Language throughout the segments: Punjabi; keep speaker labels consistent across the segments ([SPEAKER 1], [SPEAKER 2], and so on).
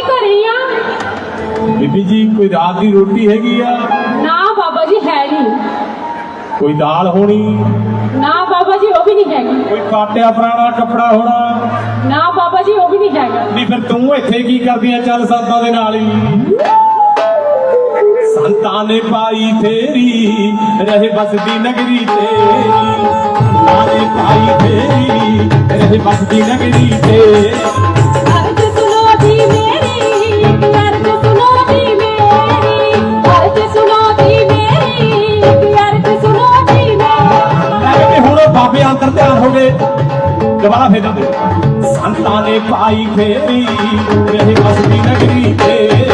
[SPEAKER 1] ਜੀ ਘਰੇ ਹੀ ਆ?
[SPEAKER 2] ਬੀਬੀ ਜੀ ਕੋਈ ਰਾਤ ਦੀ ਰੋਟੀ ਹੈਗੀ ਆ?
[SPEAKER 1] ਨਾ ਬਾਬਾ ਜੀ ਹੈ ਨਹੀਂ।
[SPEAKER 2] ਕੋਈ ਦਾਲ ਹੋਣੀ?
[SPEAKER 1] ਨਾ ਬਾਬਾ ਜੀ ਉਹ ਵੀ ਨਹੀਂ ਹੈਗੀ।
[SPEAKER 2] ਕੋਈ ਕਾਟਿਆ ਪੁਰਾਣਾ ਕੱਪੜਾ ਹੋਣਾ?
[SPEAKER 1] ਨਾ ਬਾਬਾ ਜੀ ਉਹ ਵੀ ਨਹੀਂ ਹੈਗਾ।
[SPEAKER 2] ਨਹੀਂ ਫਿਰ ਤੂੰ ਇੱਥੇ ਕੀ ਕਰਦੀ ਆ? ਚੱਲ ਸੰਤਾਂ ਦੇ ਨਾਲ ਹੀ। ਸੰਤਾਂ ਨੇ ਪਾਈ ਫੇਰੀ ਰਹੇ ਬਸਦੀ ਨਗਰੀ ਤੇਰੀ। ਸੰਤਾਂ ਨੇ ਪਾਈ ਫੇਰੀ ਰਹੇ ਬਸਦੀ ਨਗਰੀ ਤੇਰੀ। ਦੁਬਾਰਾ ਫੇਰ ਜਾਂਦੇ ਸੰਤਾਂ ਨੇ ਪਾਈ ਫੇਰੀ ਰਹੇ ਬਸਦੀ ਨਗਰੀ ਤੇਰੀ।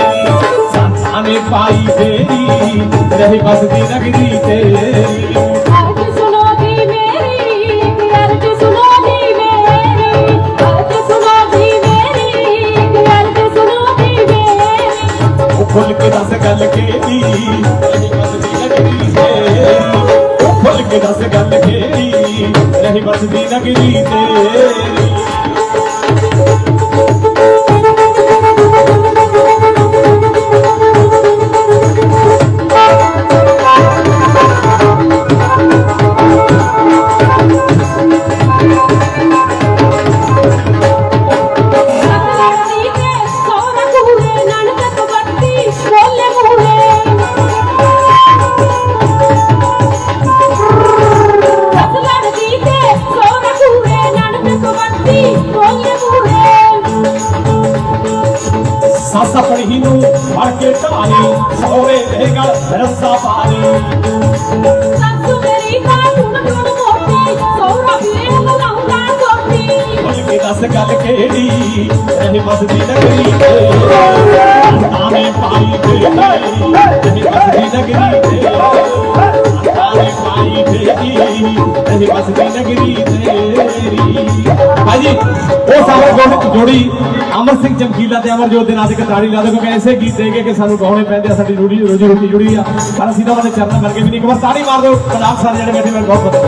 [SPEAKER 2] ਸੰਤਾਂ ਨੇ ਪਾਈ ਫੇਰੀ ਰਹੇ ਬਸਦੀ ਨਗਰੀ ਉਹ ਖੁੱਲ ਕੇ ਦੱਸ ਗੱਲ ਤੇਰੀ ਉਹ ਖੁੱਲ ਕੇ ਦੱਸ ਗੱਲ ਕਿਹੜੀ ਰਹੀ ਬਸਦੀ ਆਪਣੀ ਨੂੰ ਫੜ ਕੇ ਢਾਲੀ ਸੋਰੇ ਦੇ ਗਲ ਰਸਾ ਪਾਲੀ
[SPEAKER 1] ਸੱਸੂ ਮੇਰੀ ਕਾਟੂਨ ਟੂਨ ਮੋਟੀ ਸੋਹਰਾ ਵੀਰੇ ਹਲਾਉਂਦਾ ਕੋਟੀ
[SPEAKER 2] ਖੁੱਲ ਕੇ ਦੱਸ ਗੱਲ ਕਿਹੜੀ ਰਹੀ ਬਸਦੀ ਨਗਰੀ ਤੇ। ਆਵੇਂ ਪਾਈ ਤੇ ਰਹੀ ਬਸਦੀ ਨਗਰੀ ਤੇ। ਪਾਈ ਬਸਦੀ ਨਗਰੀ ਤੇਰੀ ਭਾਜੀ ਉਹ ਸਾਰੇ ਗੋੜੀ ਜੋੜੀ ਅਮਰ ਸਿੰਘ ਚਮਕੀਲਾ ਤੇ ਅਮਰਜੋਤ ਦੇ ਨਾਂ ਦੀ ਕਤਾੜੀ ਲਾ ਦੋ ਕਿਉਂਕਿ ਐਸੇ ਗੀਤ ਦੇ ਕੇ ਕਿ ਸਾਨੂੰ ਗਾਉਣੇ ਪੈਂਦੇ ਆ, ਸਾਡੀ ਰੋੜੀ ਰੋਜੀ ਰੋਟੀ ਜੁੜੀ ਆ। ਪਰ ਅਸੀਂ ਤਾਂ ਉਹਦੇ ਚਰਨਾਂ ਕਰਕੇ ਵੀ ਨਹੀਂ, ਇੱਕ ਵਾਰ ਤਾੜੀ ਮਾਰ ਦਿਓ ਪੰਜਾਬ ਸਾਰੇ ਜਿਹੜੇ ਬੈਠੇ ਮੈਨੂੰ ਬਹੁਤ ਬਹੁਤ